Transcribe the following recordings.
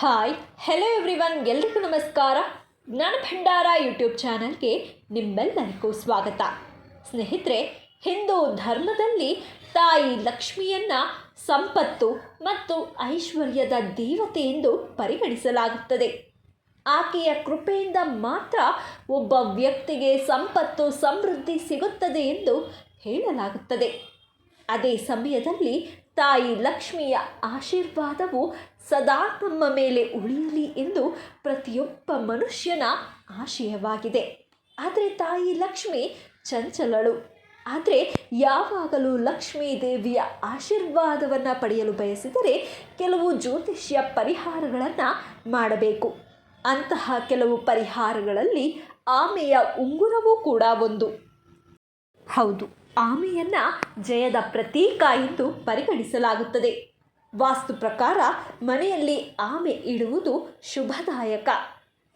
Hi hello everyone ಎಲ್ರಿಗೂ ನಮಸ್ಕಾರ. ಜ್ಞಾನ ಭಂಡಾರ ಯೂಟ್ಯೂಬ್ ಚಾನಲ್ಗೆ ನಿಮ್ಮೆಲ್ಲರಿಗೂ ಸ್ವಾಗತ. ಸ್ನೇಹಿತರೆ, ಹಿಂದೂ ಧರ್ಮದಲ್ಲಿ ತಾಯಿ ಲಕ್ಷ್ಮಿಯನ್ನು ಸಂಪತ್ತು ಮತ್ತು ಐಶ್ವರ್ಯದ ದೇವತೆ ಎಂದು ಪರಿಗಣಿಸಲಾಗುತ್ತದೆ. ಆಕೆಯ ಕೃಪೆಯಿಂದ ಮಾತ್ರ ಒಬ್ಬ ವ್ಯಕ್ತಿಗೆ ಸಂಪತ್ತು, ಸಮೃದ್ಧಿ ಸಿಗುತ್ತದೆ ಎಂದು ಹೇಳಲಾಗುತ್ತದೆ. ಅದೇ ಸಮಯದಲ್ಲಿ ತಾಯಿ ಲಕ್ಷ್ಮಿಯ ಆಶೀರ್ವಾದವು ಸದಾ ನಮ್ಮ ಮೇಲೆ ಉಳಿಯಲಿ ಎಂದು ಪ್ರತಿಯೊಬ್ಬ ಮನುಷ್ಯನ ಆಶಯವಾಗಿದೆ. ಆದರೆ ತಾಯಿ ಲಕ್ಷ್ಮಿ ಚಂಚಲಳು. ಆದರೆ ಯಾವಾಗಲೂ ಲಕ್ಷ್ಮೀ ದೇವಿಯ ಆಶೀರ್ವಾದವನ್ನು ಪಡೆಯಲು ಬಯಸಿದರೆ ಕೆಲವು ಜ್ಯೋತಿಷ್ಯ ಪರಿಹಾರಗಳನ್ನು ಮಾಡಬೇಕು. ಅಂತಹ ಕೆಲವು ಪರಿಹಾರಗಳಲ್ಲಿ ಆಮೆಯ ಉಂಗುರವೂ ಕೂಡ ಒಂದು. ಹೌದು. ಆಮೆಯನ್ನು ಜಯದ ಪ್ರತೀಕ ಎಂದು ಪರಿಗಣಿಸಲಾಗುತ್ತದೆ. ವಾಸ್ತು ಪ್ರಕಾರ ಮನೆಯಲ್ಲಿ ಆಮೆ ಇಡುವುದು ಶುಭದಾಯಕ.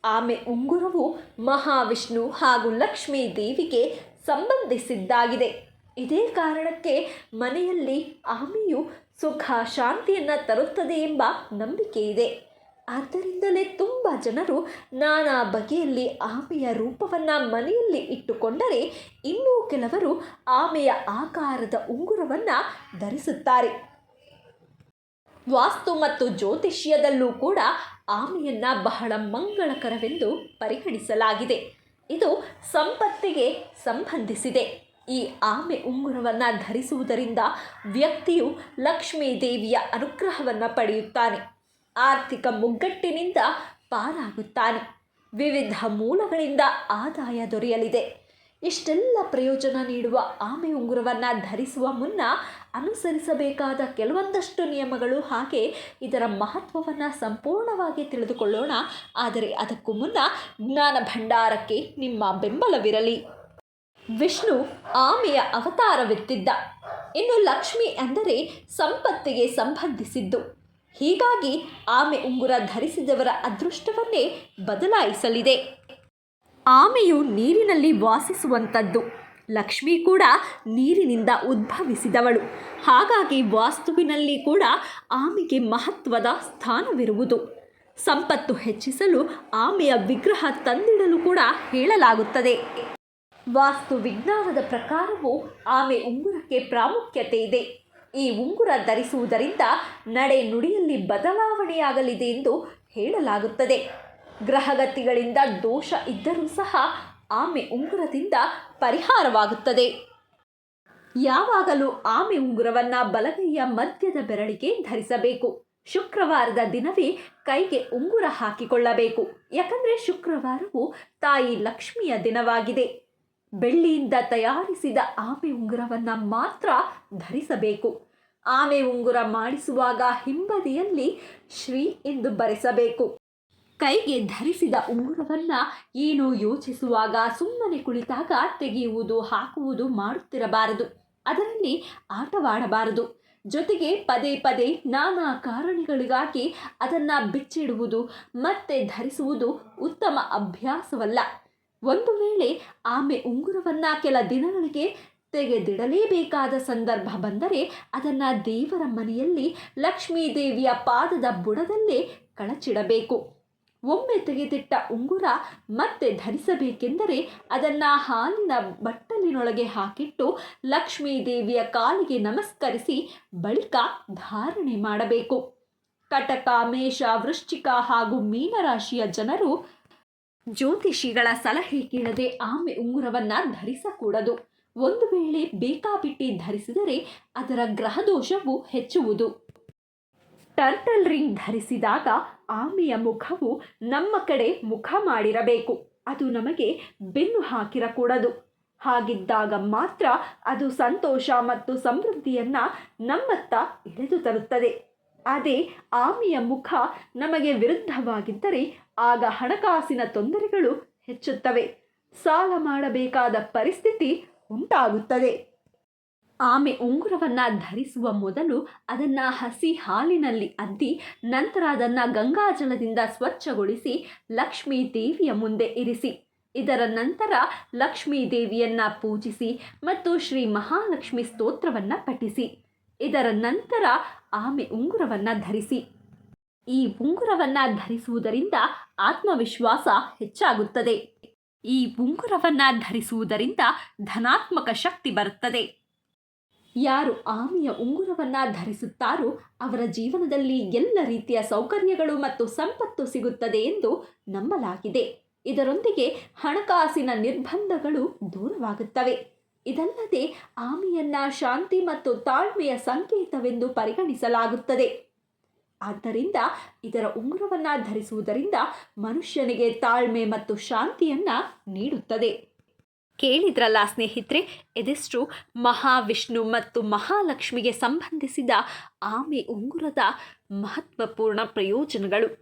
ಆಮೆ ಉಂಗುರವು ಮಹಾವಿಷ್ಣು ಹಾಗೂ ಲಕ್ಷ್ಮೀ ದೇವಿಗೆ ಸಂಬಂಧಿಸಿದ್ದಾಗಿದೆ. ಇದೇ ಕಾರಣಕ್ಕೆ ಮನೆಯಲ್ಲಿ ಆಮೆಯು ಸುಖ, ಶಾಂತಿಯನ್ನು ತರುತ್ತದೆ ಎಂಬ ನಂಬಿಕೆ ಇದೆ ಆದ್ದರಿಂದಲೇ ತುಂಬ ಜನರು ನಾನಾ ಬಗೆಯಲ್ಲಿ ಆಮೆಯ ರೂಪವನ್ನು ಮನೆಯಲ್ಲಿ ಇಟ್ಟುಕೊಂಡರೆ ಇನ್ನೂ ಕೆಲವರು ಆಮೆಯ ಆಕಾರದ ಉಂಗುರವನ್ನು ಧರಿಸುತ್ತಾರೆ. ವಾಸ್ತು ಮತ್ತು ಜ್ಯೋತಿಷ್ಯದಲ್ಲೂ ಕೂಡ ಆಮೆಯನ್ನು ಬಹಳ ಮಂಗಳಕರವೆಂದು ಪರಿಗಣಿಸಲಾಗಿದೆ. ಇದು ಸಂಪತ್ತಿಗೆ ಸಂಬಂಧಿಸಿದೆ. ಈ ಆಮೆ ಉಂಗುರವನ್ನು ಧರಿಸುವುದರಿಂದ ವ್ಯಕ್ತಿಯು ಲಕ್ಷ್ಮೀ ದೇವಿಯ ಅನುಗ್ರಹವನ್ನು ಪಡೆಯುತ್ತಾನೆ. ಆರ್ಥಿಕ ಮುಗ್ಗಟ್ಟಿನಿಂದ ಪಾರಾಗುತ್ತಾನೆ. ವಿವಿಧ ಮೂಲಗಳಿಂದ ಆದಾಯ ದೊರೆಯಲಿದೆ. ಇಷ್ಟೆಲ್ಲ ಪ್ರಯೋಜನ ನೀಡುವ ಆಮೆ ಉಂಗುರವನ್ನು ಧರಿಸುವ ಮುನ್ನ ಅನುಸರಿಸಬೇಕಾದ ಕೆಲವೊಂದಷ್ಟು ನಿಯಮಗಳು ಹಾಗೆ ಇದರ ಮಹತ್ವವನ್ನು ಸಂಪೂರ್ಣವಾಗಿ ತಿಳಿದುಕೊಳ್ಳೋಣ. ಆದರೆ ಅದಕ್ಕೂ ಮುನ್ನ ಜ್ಞಾನ ಭಂಡಾರಕ್ಕೆ ನಿಮ್ಮ ಬೆಂಬಲವಿರಲಿ. ವಿಷ್ಣು ಆಮೆಯ ಅವತಾರವೆತ್ತಿದ್ದ. ಇನ್ನು ಲಕ್ಷ್ಮಿ ಅಂದರೆ ಸಂಪತ್ತಿಗೆ ಸಂಬಂಧಿಸಿದ್ದು. ಹೀಗಾಗಿ ಆಮೆ ಉಂಗುರ ಧರಿಸಿದವರ ಅದೃಷ್ಟವನ್ನೇ ಬದಲಾಯಿಸಲಿದೆ. ಆಮೆಯು ನೀರಿನಲ್ಲಿ ವಾಸಿಸುವಂಥದ್ದು. ಲಕ್ಷ್ಮಿ ಕೂಡ ನೀರಿನಿಂದ ಉದ್ಭವಿಸಿದವಳು. ಹಾಗಾಗಿ ವಾಸ್ತುವಿನಲ್ಲಿ ಕೂಡ ಆಮೆಗೆ ಮಹತ್ವದ ಸ್ಥಾನವಿರುವುದು. ಸಂಪತ್ತು ಹೆಚ್ಚಿಸಲು ಆಮೆಯ ವಿಗ್ರಹ ತಂದಿಡಲು ಕೂಡ ಹೇಳಲಾಗುತ್ತದೆ. ವಾಸ್ತು ವಿಜ್ಞಾನದ ಪ್ರಕಾರವೂ ಆಮೆ ಉಂಗುರಕ್ಕೆ ಪ್ರಾಮುಖ್ಯತೆ ಇದೆ. ಈ ಉಂಗುರ ಧರಿಸುವುದರಿಂದ ನಡೆ ನುಡಿಯಲ್ಲಿ ಬದಲಾವಣೆಯಾಗಲಿದೆ ಎಂದು ಹೇಳಲಾಗುತ್ತದೆ. ಗ್ರಹಗತಿಗಳಿಂದ ದೋಷ ಇದ್ದರೂ ಸಹ ಆಮೆ ಉಂಗುರದಿಂದ ಪರಿಹಾರವಾಗುತ್ತದೆ. ಯಾವಾಗಲೂ ಆಮೆ ಉಂಗುರವನ್ನು ಬಲಗೈಯ ಮಧ್ಯದ ಬೆರಳಿಗೆ ಧರಿಸಬೇಕು. ಶುಕ್ರವಾರದ ದಿನವೇ ಕೈಗೆ ಉಂಗುರ ಹಾಕಿಕೊಳ್ಳಬೇಕು. ಯಾಕಂದರೆ ಶುಕ್ರವಾರವು ತಾಯಿ ಲಕ್ಷ್ಮಿಯ ದಿನವಾಗಿದೆ. ಬೆಳ್ಳಿಯಿಂದ ತಯಾರಿಸಿದ ಆಮೆ ಉಂಗುರವನ್ನು ಮಾತ್ರ ಧರಿಸಬೇಕು. ಆಮೆ ಉಂಗುರ ಮಾಡಿಸುವಾಗ ಹಿಂಬದಿಯಲ್ಲಿ ಶ್ರೀ ಎಂದು ಬರೆಸಬೇಕು. ಕೈಗೆ ಧರಿಸಿದ ಉಂಗುರವನ್ನು ಏನು ಯೋಚಿಸುವಾಗ ಸುಮ್ಮನೆ ಕುಳಿತಾಗ ತೆಗೆಯುವುದು, ಹಾಕುವುದು ಮಾಡುತ್ತಿರಬಾರದು. ಅದರಲ್ಲಿ ಆಟವಾಡಬಾರದು. ಜೊತೆಗೆ ಪದೇ ಪದೇ ನಾನಾ ಕಾರಣಗಳಿಗಾಗಿ ಅದನ್ನು ಬಿಚ್ಚಿಡುವುದು ಮತ್ತೆ ಧರಿಸುವುದು ಉತ್ತಮ ಅಭ್ಯಾಸವಲ್ಲ. ಒಂದು ವೇಳೆ ಆಮೆ ಉಂಗುರವನ್ನು ಕೆಲ ದಿನಗಳಿಗೆ ತೆಗೆದಿಡಲೇಬೇಕಾದ ಸಂದರ್ಭ ಬಂದರೆ ಅದನ್ನು ದೇವರ ಮನೆಯಲ್ಲಿ ಲಕ್ಷ್ಮೀ ದೇವಿಯ ಪಾದದ ಬುಡದಲ್ಲೇ ಕಳಚಿಡಬೇಕು. ಒಮ್ಮೆ ತೆಗೆದಿಟ್ಟ ಉಂಗುರ ಮತ್ತೆ ಧರಿಸಬೇಕೆಂದರೆ ಅದನ್ನು ಹಾಲಿನ ಬಟ್ಟಲಿನೊಳಗೆ ಹಾಕಿಟ್ಟು ಲಕ್ಷ್ಮೀ ದೇವಿಯ ಕಾಲಿಗೆ ನಮಸ್ಕರಿಸಿ ಬಳಿಕ ಧಾರಣೆ ಮಾಡಬೇಕು. ಕಟಕ, ಮೇಷ, ವೃಶ್ಚಿಕ ಹಾಗೂ ಮೀನರಾಶಿಯ ಜನರು ಜ್ಯೋತಿಷಿಗಳ ಸಲಹೆ ಕೇಳದೆ ಆಮೆ ಉಂಗುರವನ್ನು ಧರಿಸಕೂಡದು. ಒಂದು ವೇಳೆ ಬೇಕಾಬಿಟ್ಟಿ ಧರಿಸಿದರೆ ಅದರ ಗ್ರಹದೋಷವು ಹೆಚ್ಚುವುದು. ಟರ್ಟಲ್ ರಿಂಗ್ ಧರಿಸಿದಾಗ ಆಮೆಯ ಮುಖವು ನಮ್ಮ ಕಡೆ ಮುಖ ಮಾಡಿರಬೇಕು. ಅದು ನಮಗೆ ಬೆನ್ನು ಹಾಕಿರಕೂಡದು. ಹಾಗಿದ್ದಾಗ ಮಾತ್ರ ಅದು ಸಂತೋಷ ಮತ್ತು ಸಮೃದ್ಧಿಯನ್ನು ನಮ್ಮತ್ತ ಎಳೆದು ತರುತ್ತದೆ. ಅದೇ ಆಮೆಯ ಮುಖ ನಮಗೆ ವಿರುದ್ಧವಾಗಿದ್ದರೆ ಆಗ ಹಣಕಾಸಿನ ತೊಂದರೆಗಳು ಹೆಚ್ಚುತ್ತವೆ. ಸಾಲ ಮಾಡಬೇಕಾದ ಪರಿಸ್ಥಿತಿ ಉಂಟಾಗುತ್ತದೆ. ಆಮೆ ಉಂಗುರವನ್ನು ಧರಿಸುವ ಮೊದಲು ಅದನ್ನು ಹಸಿ ಹಾಲಿನಲ್ಲಿ ಅದ್ದಿ, ನಂತರ ಅದನ್ನು ಗಂಗಾಜಲದಿಂದ ಸ್ವಚ್ಛಗೊಳಿಸಿ ಲಕ್ಷ್ಮೀ ದೇವಿಯ ಮುಂದೆ ಇರಿಸಿ. ಇದರ ನಂತರ ಲಕ್ಷ್ಮೀ ದೇವಿಯನ್ನು ಪೂಜಿಸಿ ಮತ್ತು ಶ್ರೀ ಮಹಾಲಕ್ಷ್ಮಿ ಸ್ತೋತ್ರವನ್ನು ಪಠಿಸಿ. ಇದರ ನಂತರ ಆಮೆ ಉಂಗುರವನ್ನು ಧರಿಸಿ. ಈ ಉಂಗುರವನ್ನು ಧರಿಸುವುದರಿಂದ ಆತ್ಮವಿಶ್ವಾಸ ಹೆಚ್ಚಾಗುತ್ತದೆ. ಈ ಉಂಗುರವನ್ನು ಧರಿಸುವುದರಿಂದ ಧನಾತ್ಮಕ ಶಕ್ತಿ ಬರುತ್ತದೆ. ಯಾರು ಆಮೆಯ ಉಂಗುರವನ್ನು ಧರಿಸುತ್ತಾರೋ ಅವರ ಜೀವನದಲ್ಲಿ ಎಲ್ಲ ರೀತಿಯ ಸೌಕರ್ಯಗಳು ಮತ್ತು ಸಂಪತ್ತು ಸಿಗುತ್ತದೆ ಎಂದು ನಂಬಲಾಗಿದೆ. ಇದರೊಂದಿಗೆ ಹಣಕಾಸಿನ ನಿರ್ಬಂಧಗಳು ದೂರವಾಗುತ್ತವೆ. ಇದಲ್ಲದೆ ಆಮೆಯನ್ನ ಶಾಂತಿ ಮತ್ತು ತಾಳ್ಮೆಯ ಸಂಕೇತವೆಂದು ಪರಿಗಣಿಸಲಾಗುತ್ತದೆ. ಆದ್ದರಿಂದ ಇದರ ಉಂಗುರವನ್ನು ಧರಿಸುವುದರಿಂದ ಮನುಷ್ಯನಿಗೆ ತಾಳ್ಮೆ ಮತ್ತು ಶಾಂತಿಯನ್ನು ನೀಡುತ್ತದೆ. ಕೇಳಿದ್ರಲ್ಲ ಸ್ನೇಹಿತರೆ, ಎದೆಷ್ಟು ಮಹಾವಿಷ್ಣು ಮತ್ತು ಮಹಾಲಕ್ಷ್ಮಿಗೆ ಸಂಬಂಧಿಸಿದ ಆಮೆ ಉಂಗುರದ ಮಹತ್ವಪೂರ್ಣ ಪ್ರಯೋಜನಗಳು.